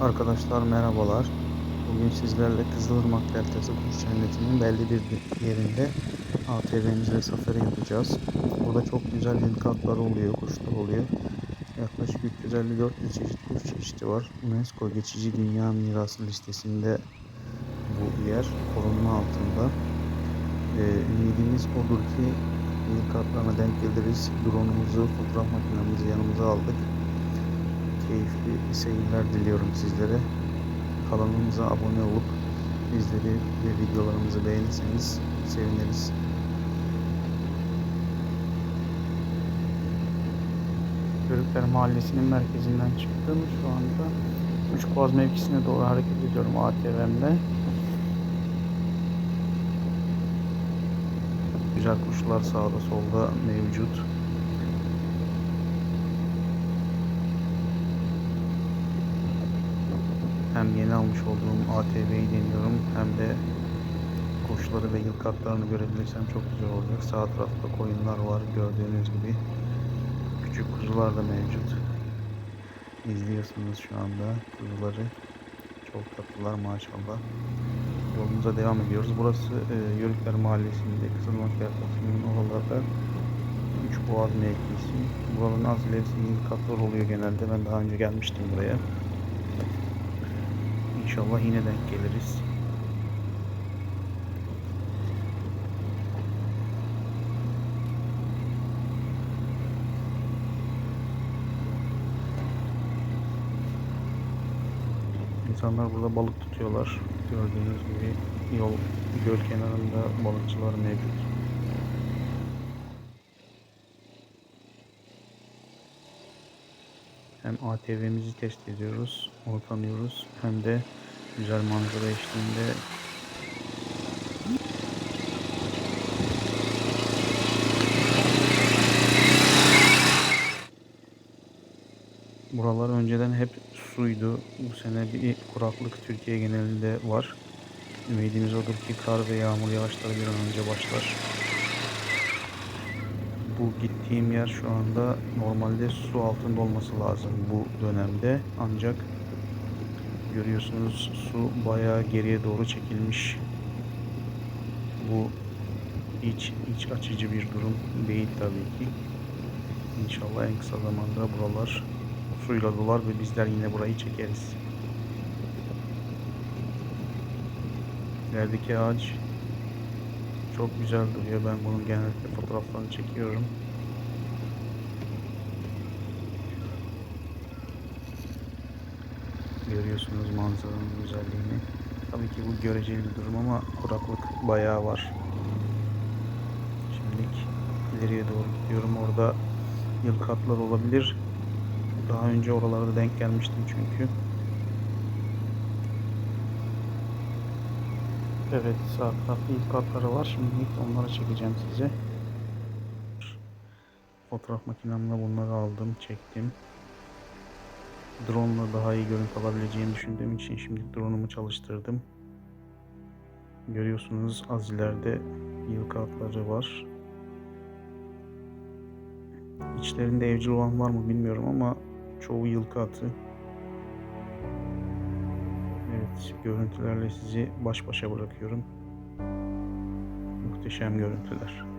Arkadaşlar merhabalar. Bugün sizlerle Kızılırmak Deltası Kuş Cenneti'nin belli bir yerinde ATV'mizle safari yapacağız. Burada çok güzel hilkatlar oluyor, kuşlar oluyor. Yaklaşık 354 çeşit kuş çeşidi var. UNESCO Geçici Dünya Mirası listesinde bu yer korunma altında. Ee, ümidimiz odur ki hilkatlarına denk geliriz. Drone'umuzu, fotoğraf makinemizi yanımıza aldık keyifli seyirler diliyorum sizlere. Kanalımıza abone olup bizleri ve videolarımızı beğenirseniz seviniriz. Görükler Mahallesi'nin merkezinden çıktım. Şu anda Üçboğaz mevkisine doğru hareket ediyorum ATV'mle. Güzel kuşlar sağda solda mevcut. Hem yeni almış olduğum ATV'yi deniyorum hem de kuşları ve yılkatlarını görebilirsem çok güzel olacak. Sağ tarafta koyunlar var gördüğünüz gibi. Küçük kuzular da mevcut. İzliyorsunuz şu anda kuzuları. Çok tatlılar maşallah. Yolumuza devam ediyoruz. Burası e, Yörükler Mahallesi'nde Kızılmak Yaklaşımı'nın oralarda Üç Boğaz mevkisi. Buranın az ilerisi yılkatlar oluyor genelde. Ben daha önce gelmiştim buraya. İnşallah yine denk geliriz. İnsanlar burada balık tutuyorlar. Gördüğünüz gibi yol göl kenarında balıkçılar mevcut. Hem ATV'mizi test ediyoruz, onu. Hem de güzel manzara eşliğinde Buralar önceden hep suydu. Bu sene bir kuraklık Türkiye genelinde var. Ümidimiz odur ki kar ve yağmur yağışları bir an önce başlar. Bu gittiğim yer şu anda normalde su altında olması lazım bu dönemde. Ancak görüyorsunuz su bayağı geriye doğru çekilmiş. Bu iç iç açıcı bir durum değil tabii ki. İnşallah en kısa zamanda buralar suyla dolar ve bizler yine burayı çekeriz. İlerideki ağaç çok güzel duruyor. Ben bunun genellikle fotoğraflarını çekiyorum. Görüyorsunuz manzaranın güzelliğini. Tabii ki bu göreceli bir durum ama kuraklık bayağı var. Şimdilik ileriye doğru gidiyorum. Orada yılkatlar olabilir. Daha önce oralarda denk gelmiştim çünkü. Evet sağ tarafta yılkatları var. Şimdilik onları çekeceğim size. Fotoğraf makinemle bunları aldım, çektim. Drone ile daha iyi görüntü alabileceğimi düşündüğüm için şimdi drone'umu çalıştırdım. Görüyorsunuz az ileride yılkatları var. İçlerinde evcil olan var mı bilmiyorum ama çoğu yılkı atı. Evet, görüntülerle sizi baş başa bırakıyorum. Muhteşem görüntüler.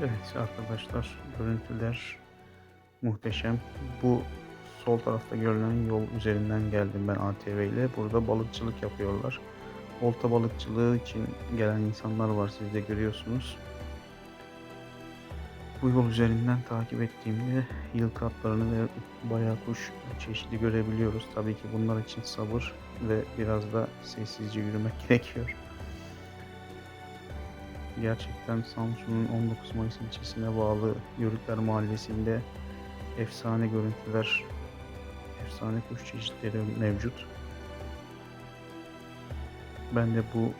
Evet arkadaşlar görüntüler muhteşem. Bu sol tarafta görülen yol üzerinden geldim ben ATV ile. Burada balıkçılık yapıyorlar. Olta balıkçılığı için gelen insanlar var siz de görüyorsunuz. Bu yol üzerinden takip ettiğimde yılkı atlarını ve bayağı kuş çeşidi görebiliyoruz. Tabii ki bunlar için sabır ve biraz da sessizce yürümek gerekiyor. Gerçekten Samsun'un 19 Mayıs ilçesine bağlı Yörükler Mahallesi'nde efsane görüntüler, efsane kuş çeşitleri mevcut. Ben de bu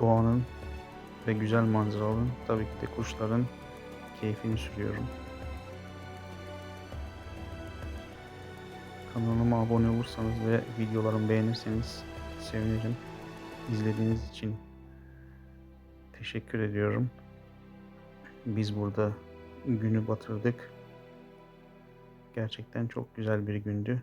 doğanın ve güzel manzaranın tabii ki de kuşların keyfini sürüyorum. Kanalıma abone olursanız ve videolarımı beğenirseniz sevinirim. İzlediğiniz için teşekkür ediyorum. Biz burada günü batırdık. Gerçekten çok güzel bir gündü.